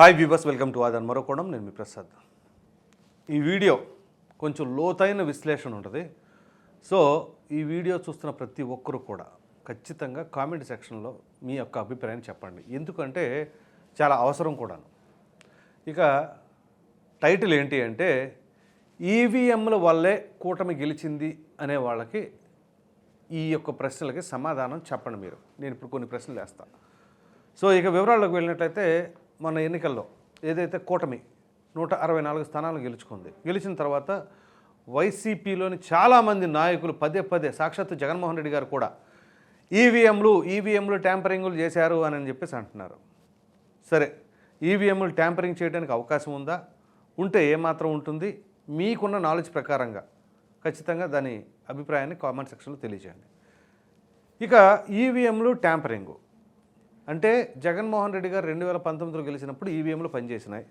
Hi viewers welcome to Adan మరొకడం నేను మీ ప్రసాద్. ఈ వీడియో కొంచెం లోతైన విశ్లేషణ ఉంటుంది. సో ఈ వీడియో చూస్తున్న ప్రతి ఒక్కరు కూడా ఖచ్చితంగా కామెంట్ సెక్షన్లో మీ యొక్క అభిప్రాయం చెప్పండి. ఎందుకంటే చాలా అవసరం కూడాను. ఇక టైటిల్ ఏంటి అంటే ఈవీఎంల వల్లే కూటమి గెలిచింది అనే వాళ్ళకి ఈ యొక్క ప్రశ్నలకి సమాధానం చెప్పండి మీరు. నేను ఇప్పుడు కొన్ని ప్రశ్నలు వేస్తాను సో ఇక వివరాల్లోకి వెళ్ళినట్లయితే మన ఎన్నికల్లో ఏదైతే కూటమి నూట అరవై నాలుగు స్థానాలు గెలుచుకుంది గెలిచిన తర్వాత వైసీపీలోని చాలామంది నాయకులు పదే పదే సాక్షాత్తు జగన్మోహన్ రెడ్డి గారు కూడా ఈవీఎంలు ఈవీఎంలు ట్యాంపరింగ్లు చేశారు అని చెప్పేసి అంటున్నారు. సరే ఈవీఎంలు ట్యాంపరింగ్ చేయడానికి అవకాశం ఉందా? ఉంటే ఏమాత్రం ఉంటుంది? మీకున్న నాలెడ్జ్ ప్రకారంగా ఖచ్చితంగా దాని అభిప్రాయాన్ని కామెంట్ సెక్షన్లో తెలియజేయండి. ఇక ఈవీఎంలు ట్యాంపరింగు. అంటే జగన్మోహన్ రెడ్డి గారు రెండు వేల పంతొమ్మిదిలో గెలిచినప్పుడు ఈవీఎంలు పనిచేసినాయి.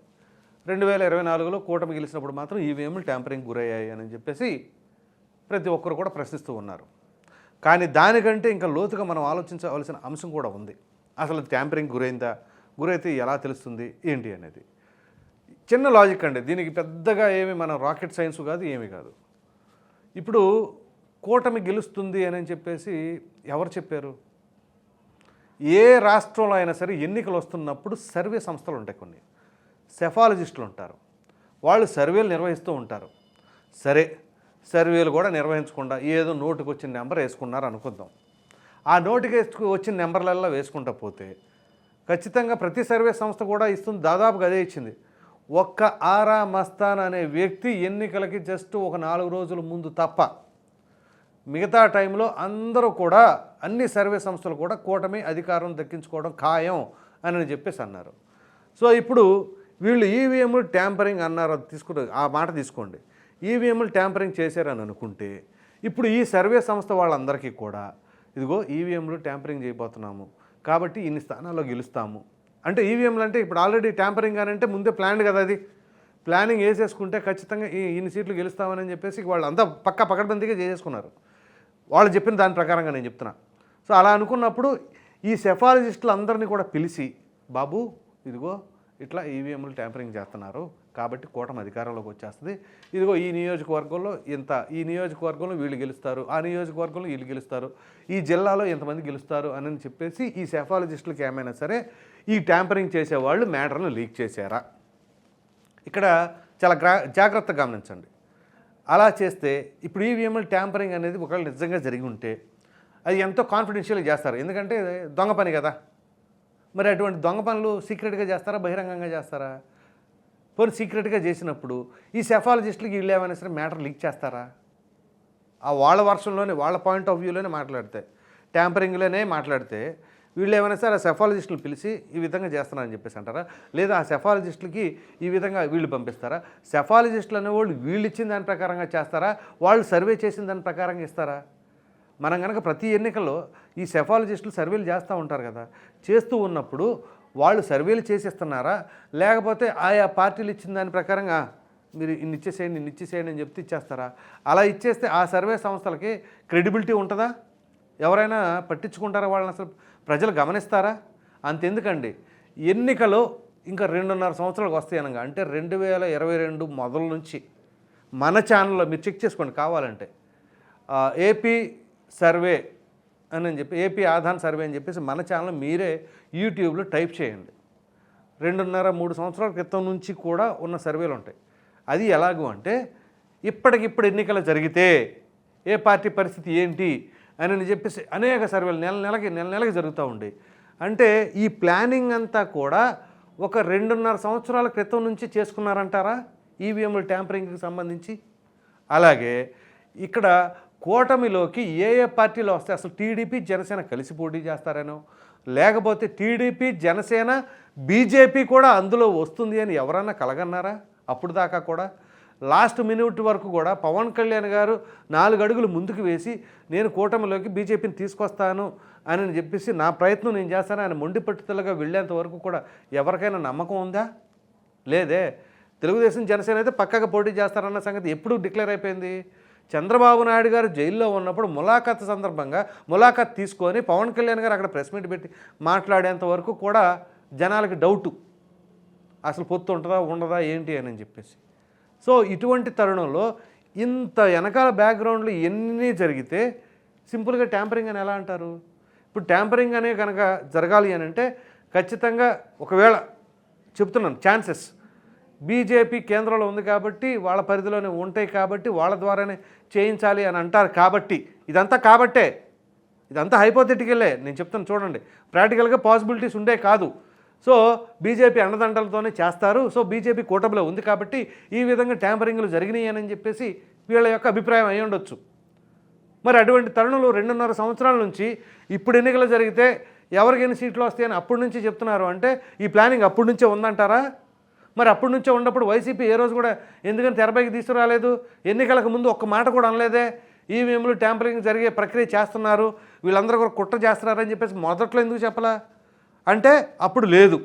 రెండు వేల ఇరవై నాలుగులో కూటమి గెలిచినప్పుడు మాత్రం ఈవీఎంలు ట్యాంపరింగ్ గురయ్యాయి అని చెప్పేసి ప్రతి ఒక్కరు కూడా ప్రశ్నిస్తూ ఉన్నారు. కానీ దానికంటే ఇంకా లోతుగా మనం ఆలోచించవలసిన అంశం కూడా ఉంది. అసలు ట్యాంపరింగ్ గురైందా? గురైతే ఎలా తెలుస్తుంది? ఏంటి అనేది. చిన్న లాజిక్ అండి. దీనికి పెద్దగా ఏమి మన రాకెట్ సైన్స్ కాదు ఏమీ కాదు. ఇప్పుడు కూటమి గెలుస్తుంది అని చెప్పేసి ఎవరు చెప్పారు? ఏ రాష్ట్రంలో అయినా సరే ఎన్నికలు వస్తున్నప్పుడు సర్వే సంస్థలు ఉంటాయి కొన్ని. సెఫాలజిస్టులు ఉంటారు. వాళ్ళు సర్వేలు నిర్వహిస్తూ ఉంటారు. సరే సర్వేలు కూడా నిర్వహించకుండా ఏదో నోటుకు వచ్చిన నెంబర్ వేసుకున్నారు అనుకుందాం. ఆ నోటికి వచ్చిన నెంబర్లల్లో వేసుకుంటా పోతే ఖచ్చితంగా ప్రతి సర్వే సంస్థ కూడా ఇస్తుంది. దాదాపుగా అదే ఇచ్చింది. ఒక్క ఆరా మస్తాన్ అనే వ్యక్తి ఎన్నికలకి జస్ట్ ఒక నాలుగు రోజుల ముందు తప్ప మిగతా టైంలో అందరూ కూడా అన్ని సర్వే సంస్థలు కూడా కూటమి అధికారం దక్కించుకోవడం ఖాయం అని చెప్పేసి అన్నారు. సో ఇప్పుడు వీళ్ళు ఈవీఎంలు ట్యాంపరింగ్ అన్నారు అది తీసుకుంటే ఆ మాట తీసుకోండి. ఈవీఎంలు ట్యాంపరింగ్ చేశారని అనుకుంటే ఇప్పుడు ఈ సర్వే సంస్థ వాళ్ళందరికీ కూడా ఇదిగో ఈవీఎంలు ట్యాంపరింగ్ చేయబోతున్నాము కాబట్టి ఇన్ని స్థానాల్లో గెలుస్తాము. అంటే ఈవీఎంలు అంటే ఇప్పుడు ఆల్రెడీ ట్యాంపరింగ్ అని అంటే ముందే ప్లాన్ కదా అది. ప్లానింగ్ వేసేసుకుంటే ఖచ్చితంగా ఈ ఇన్ని సీట్లు గెలుస్తామని చెప్పేసి వాళ్ళు అంతా పక్క పకడ్బందీగా చేసేసుకున్నారు. వాళ్ళు చెప్పిన దాని ప్రకారంగా నేను చెప్తున్నా. సో అలా అనుకున్నప్పుడు ఈ సెఫాలజిస్టులు అందరినీ కూడా పిలిచి బాబు ఇదిగో ఇట్లా ఈవీఎంలు ట్యాంపరింగ్ చేస్తున్నారు కాబట్టి కూటమి అధికారంలోకి వచ్చేస్తుంది. ఇదిగో ఈ నియోజకవర్గంలో ఇంత ఈ నియోజకవర్గంలో వీళ్ళు గెలుస్తారు ఆ నియోజకవర్గంలో వీళ్ళు గెలుస్తారు ఈ జిల్లాలో ఎంతమంది గెలుస్తారు అని చెప్పేసి ఈ సెఫాలజిస్టులకి ఏమైనా సరే ఈ ట్యాంపరింగ్ చేసేవాళ్ళు మ్యాటర్ను లీక్ చేశారా. ఇక్కడ చాలా గ్రా జాగ్రత్తగా గమనించండి. అలా చేస్తే ఇప్పుడు ఈవీఎంలు ట్యాంపరింగ్ అనేది ఒకవేళ నిజంగా జరిగి ఉంటే అది ఎంతో కాన్ఫిడెన్షియల్గా చేస్తారు. ఎందుకంటే దొంగ పని కదా. మరి అటువంటి దొంగ పనులు సీక్రెట్గా చేస్తారా? బహిరంగంగా చేస్తారా? పోనీ సీక్రెట్గా చేసినప్పుడు ఈ సెఫాలజిస్టులకి వీళ్ళు ఏమైనా సరే మ్యాటర్ లీక్ చేస్తారా? ఆ వాళ్ళ వర్షంలోనే వాళ్ళ పాయింట్ ఆఫ్ వ్యూలోనే మాట్లాడితే ట్యాంపరింగ్లోనే మాట్లాడితే వీళ్ళు ఏమైనా సరే ఆ సెఫాలజిస్టులు పిలిచి ఈ విధంగా చేస్తున్నారని చెప్పేసి అంటారా? లేదా ఆ సెఫాలజిస్టులకి ఈ విధంగా వీళ్ళు పంపిస్తారా? సెఫాలజిస్టులు అనేవాళ్ళు వీళ్ళు ఇచ్చిన దాని ప్రకారంగా చేస్తారా? వాళ్ళు సర్వే చేసిన దాని ప్రకారంగా ఇస్తారా? మనం కనుక ప్రతి ఎన్నికల్లో ఈ సెఫాలజిస్టులు సర్వేలు చేస్తూ ఉంటారు కదా చేస్తూ ఉన్నప్పుడు వాళ్ళు సర్వేలు చేసేస్తున్నారా? లేకపోతే ఆయా పార్టీలు ఇచ్చిన దాని ప్రకారంగా మీరు ఇన్ని ఇచ్చేసేయండి ఇన్ని ఇచ్చేసేయండి అని చెప్తే ఇచ్చేస్తారా? అలా ఇచ్చేస్తే ఆ సర్వే సంస్థలకి క్రెడిబిలిటీ ఉంటుందా? ఎవరైనా పట్టించుకుంటారా వాళ్ళని అసలు ప్రజలు గమనిస్తారా? అంతెందుకండి. ఎన్నికలు ఇంకా రెండున్నర సంవత్సరాలకు వస్తాయి అనగా అంటే రెండు వేల ఇరవై రెండు మొదల నుంచి మన ఛానల్లో మీరు చెక్ చేసుకోండి కావాలంటే. ఏపీ సర్వే అని చెప్పి ఏపీ ఆధాన్ సర్వే అని చెప్పేసి మన ఛానల్ మీరే యూట్యూబ్లో టైప్ చేయండి. రెండున్నర మూడు సంవత్సరాల క్రితం నుంచి కూడా ఉన్న సర్వేలు ఉంటాయి. అది ఎలాగూ అంటే ఇప్పటికిప్పుడు ఎన్నికలు జరిగితే ఏ పార్టీ పరిస్థితి ఏంటి? అని చెప్పేసి అనేక సర్వేలు నెల నెలకి నెల నెలకి జరుగుతూ ఉండే. అంటే ఈ ప్లానింగ్ అంతా కూడా ఒక రెండున్నర సంవత్సరాల క్రితం నుంచి చేసుకున్నారంటారా? ఈవీఎంలు ట్యాంపరింగ్కి సంబంధించి? అలాగే ఇక్కడ కూటమిలోకి ఏ ఏ పార్టీలు వస్తాయి? అసలు టీడీపీ జనసేన కలిసి పోటీ చేస్తారనో? లేకపోతే టీడీపీ జనసేన బీజేపీ కూడా అందులో వస్తుంది అని ఎవరన్నా కలగన్నారా? అప్పుడు దాకా కూడా? లాస్ట్ మినిట్ వరకు కూడా పవన్ కళ్యాణ్ గారు నాలుగు అడుగులు ముందుకు వేసి నేను కూటమిలోకి బీజేపీని తీసుకొస్తాను అని చెప్పేసి నా ప్రయత్నం నేను చేస్తాను ఆయన మొండి పట్టుదలగా వెళ్ళేంత వరకు కూడా ఎవరికైనా నమ్మకం ఉందా? లేదే. తెలుగుదేశం జనసేన అయితే పక్కగా పోటీ చేస్తారన్న సంగతి ఎప్పుడు డిక్లేర్ అయిపోయింది. చంద్రబాబు నాయుడు గారు జైల్లో ఉన్నప్పుడు ములాఖాత్ సందర్భంగా ములాఖాత్ తీసుకొని పవన్ కళ్యాణ్ గారు అక్కడ ప్రెస్ మీట్ పెట్టి మాట్లాడేంత వరకు కూడా జనాలకి డౌటు. అసలు పొత్తు ఉంటుందా ఉండదా ఏంటి అని చెప్పేసి. సో ఇటువంటి తరుణంలో ఇంత వెనకాల బ్యాక్గ్రౌండ్లో ఎన్ని జరిగితే సింపుల్గా ట్యాంపరింగ్ అని ఎలా అంటారు? ఇప్పుడు ట్యాంపరింగ్ అనే కనుక జరగాలి అని అంటే ఖచ్చితంగా ఒకవేళ చెప్తున్నాను ఛాన్సెస్ బీజేపీ కేంద్రంలో ఉంది కాబట్టి వాళ్ళ పరిధిలోనే ఉంటాయి కాబట్టి వాళ్ళ ద్వారానే చేయించాలి అని అంటారు కాబట్టి. ఇదంతా కాబట్టే. ఇదంతా హైపోథెటికల్లే నేను చెప్తాను చూడండి. ప్రాక్టికల్గా పాసిబిలిటీస్ ఉండే కాదు. సో బీజేపీ అండదండలతోనే చేస్తారు. సో బీజేపీ కూటమిలో ఉంది కాబట్టి ఈ విధంగా ట్యాంపరింగ్లు జరిగినాయి అని చెప్పేసి వీళ్ళ యొక్క అభిప్రాయం అయి ఉండొచ్చు. మరి అటువంటి తరుణంలో రెండున్నర సంవత్సరాల నుంచి ఇప్పుడు ఎన్నికలు జరిగితే ఎవరికి ఎన్ని సీట్లు వస్తాయని అప్పటి నుంచి చెప్తున్నారు అంటే ఈ ప్లానింగ్ అప్పటి నుంచే ఉందంటారా? మరి అప్పటి నుంచే ఉన్నప్పుడు వైసీపీ ఏ రోజు కూడా ఎందుకని తెరపైకి తీసుకురాలేదు? ఎన్నికలకు ముందు ఒక్క మాట కూడా అనలేదే? ఈవీఎంలు ట్యాంపరింగ్ జరిగే ప్రక్రియ చేస్తున్నారు. వీళ్ళందరూ కూడా కుట్ర చేస్తున్నారని చెప్పేసి మొదట్లో ఎందుకు చెప్పలా? అంటే అప్పుడు లేదు.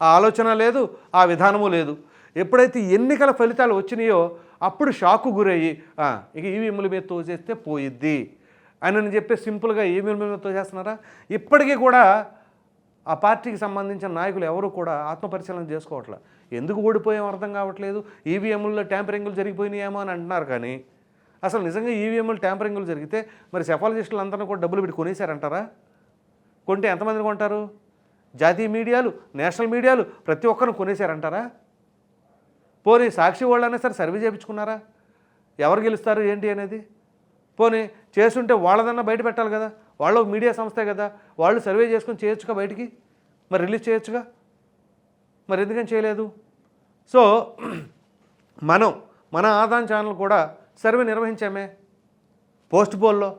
ఆ ఆలోచన లేదు ఆ విధానము లేదు. ఎప్పుడైతే ఎన్నికల ఫలితాలు వచ్చినాయో అప్పుడు షాకు గురయ్యి ఇక ఈవీఎంల మీద తోసేస్తే పోయిద్ది అని అని చెప్పి సింపుల్గా ఈవీఎంల మీద తోసేస్తున్నారా? ఇప్పటికీ కూడా ఆ పార్టీకి సంబంధించిన నాయకులు ఎవరు కూడా ఆత్మపరిశీలన చేసుకోవట్లే. ఎందుకు ఓడిపోయాం అర్థం కావట్లేదు. ఈవీఎంలలో ట్యాంపరింగ్లు జరిగిపోయినాయేమో అని అంటున్నారు కానీ అసలు నిజంగా ఈవీఎంలు ట్యాంపరింగ్లు జరిగితే మరి సెఫాలజిస్టులు అందరినీ కూడా డబ్బులు పెట్టి కొనేశారంటారా? కొంటే ఎంతమందిని కొంటారు? జాతీయ మీడియాలు నేషనల్ మీడియాలు ప్రతి ఒక్కరిని కొనేశారంటారా? పోనీ సాక్షి వాళ్ళైనా సరే సర్వే చేయించుకున్నారా? ఎవరు గెలుస్తారు ఏంటి అనేది? పోనీ చేస్తుంటే వాళ్ళదన్నా బయట పెట్టాలి కదా? వాళ్ళు ఒక మీడియా సంస్థే కదా? వాళ్ళు సర్వే చేసుకొని చేయొచ్చుగా బయటికి? మరి రిలీజ్ చేయొచ్చుగా? మరి ఎందుకని చేయలేదు? సో మనం మన ఆదాన్ ఛానల్ కూడా సర్వే నిర్వహించామే. పోస్ట్ పోల్లో.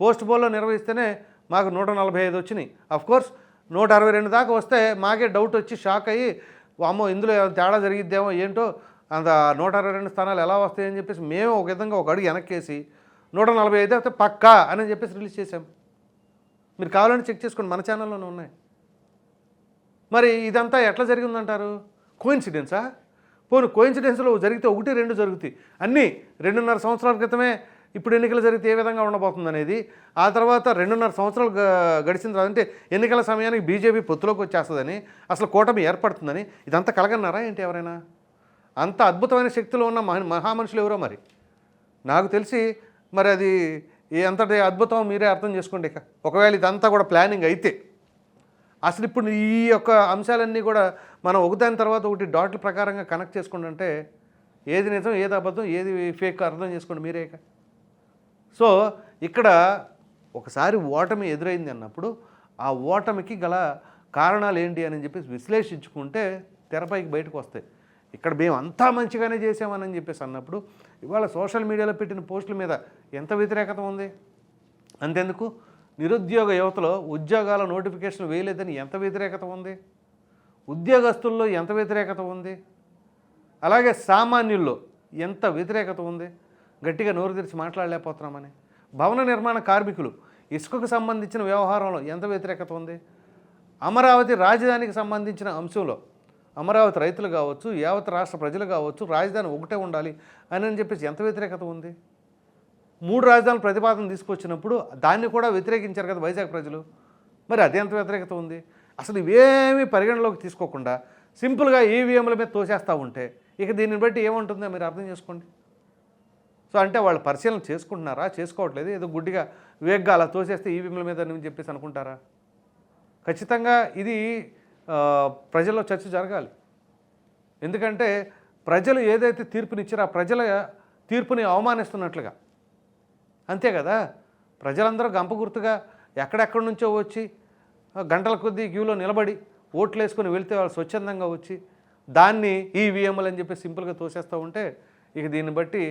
పోస్ట్ పోల్లో నిర్వహిస్తేనే మాకు నూట నలభై ఐదు వచ్చినాయి. అఫ్ కోర్స్ నూట అరవై రెండు దాకా వస్తే మాకే డౌట్ వచ్చి షాక్ అయ్యి అమ్మో ఇందులో తేడా జరిగిద్దేమో ఏంటో అంత నూట అరవై రెండు స్థానాలు ఎలా వస్తాయని చెప్పేసి మేము ఒక విధంగా ఒక అడుగు వెనక్కేసి నూట నలభై ఐదు అయితే పక్కా అని చెప్పేసి రిలీజ్ చేసాం మీరు కావాలని చెక్ చేసుకోండి మన ఛానల్లోనే ఉన్నాయి. మరి ఇదంతా ఎట్లా జరిగిందంటారు? కోయిన్సిడెన్సా పోను కోయిన్సిడెన్స్లో జరిగితే ఒకటి రెండు జరుగుతాయి. అన్నీ రెండున్నర సంవత్సరాల క్రితమే ఇప్పుడు ఎన్నికలు జరిగితే ఏ విధంగా ఉండబోతుంది అనేది ఆ తర్వాత రెండున్నర సంవత్సరాలు గడిచిన తర్వాత అంటే ఎన్నికల సమయానికి బీజేపీ పొత్తులోకి వచ్చేస్తుందని అసలు కూటమి ఏర్పడుతుందని ఇదంతా కలగన్నారా ఏంటి ఎవరైనా? అంత అద్భుతమైన శక్తులు ఉన్న మహా మహామనుషులు ఎవరో మరి? నాకు తెలిసి మరి అది అంతటి ఎంతటి అద్భుతం మీరే అర్థం చేసుకోండి ఇక. ఒకవేళ ఇదంతా కూడా ప్లానింగ్ అయితే అసలు ఇప్పుడు ఈ యొక్క అంశాలన్నీ కూడా మనం ఒకదాని తర్వాత ఒకటి డాట్ల ప్రకారంగా కనెక్ట్ చేసుకుంటుంటే ఏది నిజం ఏది అబద్ధం ఏది ఫేక్ అర్థం చేసుకోండి మీరే ఇక. సో ఇక్కడ ఒకసారి ఓటమి ఎదురైంది అన్నప్పుడు ఆ ఓటమికి గల కారణాలు ఏంటి అని చెప్పేసి విశ్లేషించుకుంటే తెరపైకి బయటకు వస్తాయి. ఇక్కడ మేము అంతా మంచిగానే చేసామని చెప్పేసి అన్నప్పుడు ఇవాళ సోషల్ మీడియాలో పెట్టిన పోస్టుల మీద ఎంత వ్యతిరేకత ఉంది? అంతెందుకు? నిరుద్యోగ యువతలో ఉద్యోగాల నోటిఫికేషన్ వేయలేదని ఎంత వ్యతిరేకత ఉంది? ఉద్యోగస్తుల్లో ఎంత వ్యతిరేకత ఉంది? అలాగే సామాన్యుల్లో ఎంత వ్యతిరేకత ఉంది? గట్టిగా నోరు తెరిచి మాట్లాడలేకపోతున్నామని. భవన నిర్మాణ కార్మికులు ఇసుకకు సంబంధించిన వ్యవహారంలో ఎంత వ్యతిరేకత ఉంది? అమరావతి రాజధానికి సంబంధించిన అంశంలో అమరావతి రైతులు కావచ్చు యావత్ రాష్ట్ర ప్రజలు కావచ్చు రాజధాని ఒకటే ఉండాలి అని అని చెప్పేసి ఎంత వ్యతిరేకత ఉంది? మూడు రాజధానుల ప్రతిపాదన తీసుకొచ్చినప్పుడు దాన్ని కూడా వ్యతిరేకించారు కదా వైజాగ్ ప్రజలు. మరి అదే ఎంత వ్యతిరేకత ఉంది? అసలు ఇవేమీ పరిగణలోకి తీసుకోకుండా సింపుల్గా ఈవీఎంల మీద తోసేస్తూ ఉంటే ఇక దీన్ని బట్టి ఏముంటుందో మీరు అర్థం చేసుకోండి. సో అంటే వాళ్ళు పరిశీలన చేసుకుంటున్నారా? చేసుకోవట్లేదు. ఏదో గుడ్డిగా వేగ్గా అలా తోసేస్తే ఈవీఎంల మీద అని చెప్పేసి అనుకుంటారా? ఖచ్చితంగా ఇది ప్రజల్లో చర్చ జరగాలి. ఎందుకంటే ప్రజలు ఏదైతే తీర్పునిచ్చారో ఆ ప్రజల తీర్పుని అవమానిస్తున్నట్లుగా. అంతే కదా? ప్రజలందరూ గంప గుర్తుగా ఎక్కడెక్కడి నుంచో వచ్చి గంటల కొద్దీ క్యూలో నిలబడి ఓట్లు వేసుకొని వెళ్తే వాళ్ళు స్వచ్ఛందంగా వచ్చి దాన్ని ఈవీఎంలు అని చెప్పి సింపుల్గా తోసేస్తూ ఉంటే ఇక దీన్ని బట్టి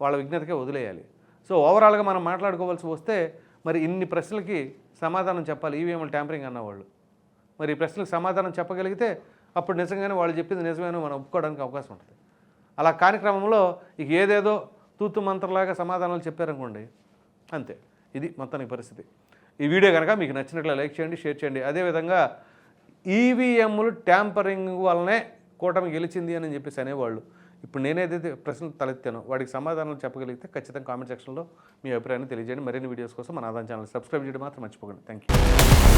వాళ్ళ విజ్ఞతకే వదిలేయాలి. సో ఓవరాల్గా మనం మాట్లాడుకోవాల్సి వస్తే మరి ఇన్ని ప్రశ్నలకి సమాధానం చెప్పాలి. ఈవీఎంలు ట్యాంపరింగ్ అన్నవాళ్ళు. మరి ఈ ప్రశ్నలకు సమాధానం చెప్పగలిగితే అప్పుడు నిజంగానే వాళ్ళు చెప్పింది నిజమేనో మనం ఒప్పుకోవడానికి అవకాశం ఉంటుంది. అలా కార్యక్రమంలో ఇక ఏదేదో తూతు మంత్రలాగా సమాధానాలు చెప్పారనుకోండి అంతే. ఇది మొత్తానికి పరిస్థితి. ఈ వీడియో కనుక మీకు నచ్చినట్లు లైక్ చేయండి షేర్ చేయండి. అదేవిధంగా ఈవీఎంలు ట్యాంపరింగ్ వల్లనే కూటమి గెలిచింది అని చెప్పేసి అనేవాళ్ళు. ఇప్పుడు నేనేదైతే ప్రశ్నలు తలెత్తానో వాడికి సమాధానాలు చెప్పగలిగితే ఖచ్చితంగా కామెంట్ సెక్షన్లో మీ అభిప్రాయాన్ని తెలియజేయండి. మరిన్ని వీడియోస్ కోసం మన ఆదాయం ఛానల్ సబ్స్క్రైబ్ చేయడం మాత్రం మర్చిపోకండి. Thank you